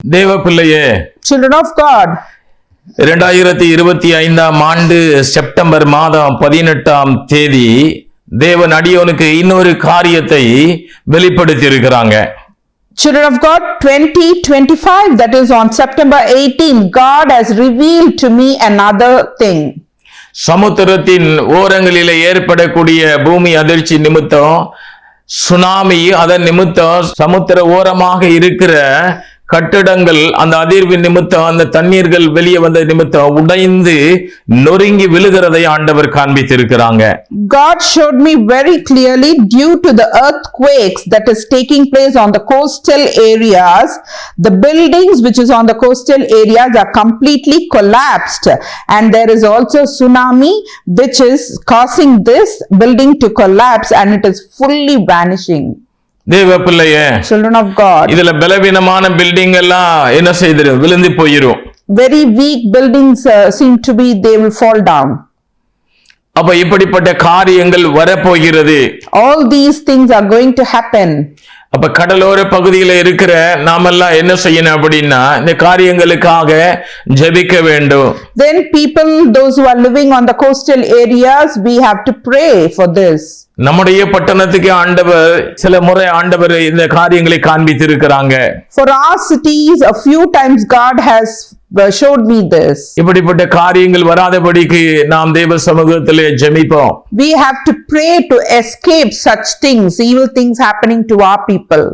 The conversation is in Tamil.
தேவ பிள்ளையே Children of God, இரண்டாயிரத்தி இருபத்தி ஐந்தாம் ஆண்டு செப்டம்பர் மாதம் பதினெட்டாம் தேதி தேவன் அடியோனுக்கு இன்னொரு காரியத்தை வெளிப்படுத்தி இருக்கிறாங்க children of God, 2025, that is on September 18, God has revealed to me another thing. சமுத்திரத்தின் ஓரங்களிலே ஏற்படக்கூடிய பூமி அதிர்ச்சி நிமித்தம் சுனாமி அதன் நிமித்தம் சமுத்திர ஓரமாக இருக்கிற கட்டிடங்கள் அந்த அதிர்வு நிமித்தம் அந்த தண்ணீர்கள் வெளியே வந்த நிமித்தம் உடைந்து நொறுங்கி விழுகிறதை ஆண்டவர் காண்பித்திருக்கிறாங்க God showed me very clearly due to the earthquakes that is taking place on the coastal areas, the buildings which is on the coastal areas are completely collapsed and there is also tsunami which is causing this building to collapse and it is fully vanishing. தேவ பிள்ளையே Children of God, இதுல பலவீனமான பில்டிங் எல்லாம் என்ன செய்திரும் விழுந்து போயிரும் very weak buildings uh, seem to be, they will fall down. அப்ப இப்படிப்பட்ட காரியங்கள் வரப்போகிறது All these things are going to happen. அப்ப கடலோர பகுதியில இருக்கிற நாமெல்லாம் என்ன செய்யணும் அப்படின்னா இந்த காரியங்களுக்காக ஜெபிக்க வேண்டும் Then people, those who are living on the coastal areas, we have to pray for this. நம்முடைய பட்டணத்துக்கு ஆண்டவர் சில முறை ஆண்டவர் இந்த காரியங்களை காண்பித்திருக்கிறாங்க For our cities, a few times God has showed me this. இப்படிப்பட்ட காரியங்கள் வராதபடிக்கு நாம் தேவ சமூகத்திலே ஜெபிப்போம் We have to pray to escape such things, evil things happening to our people.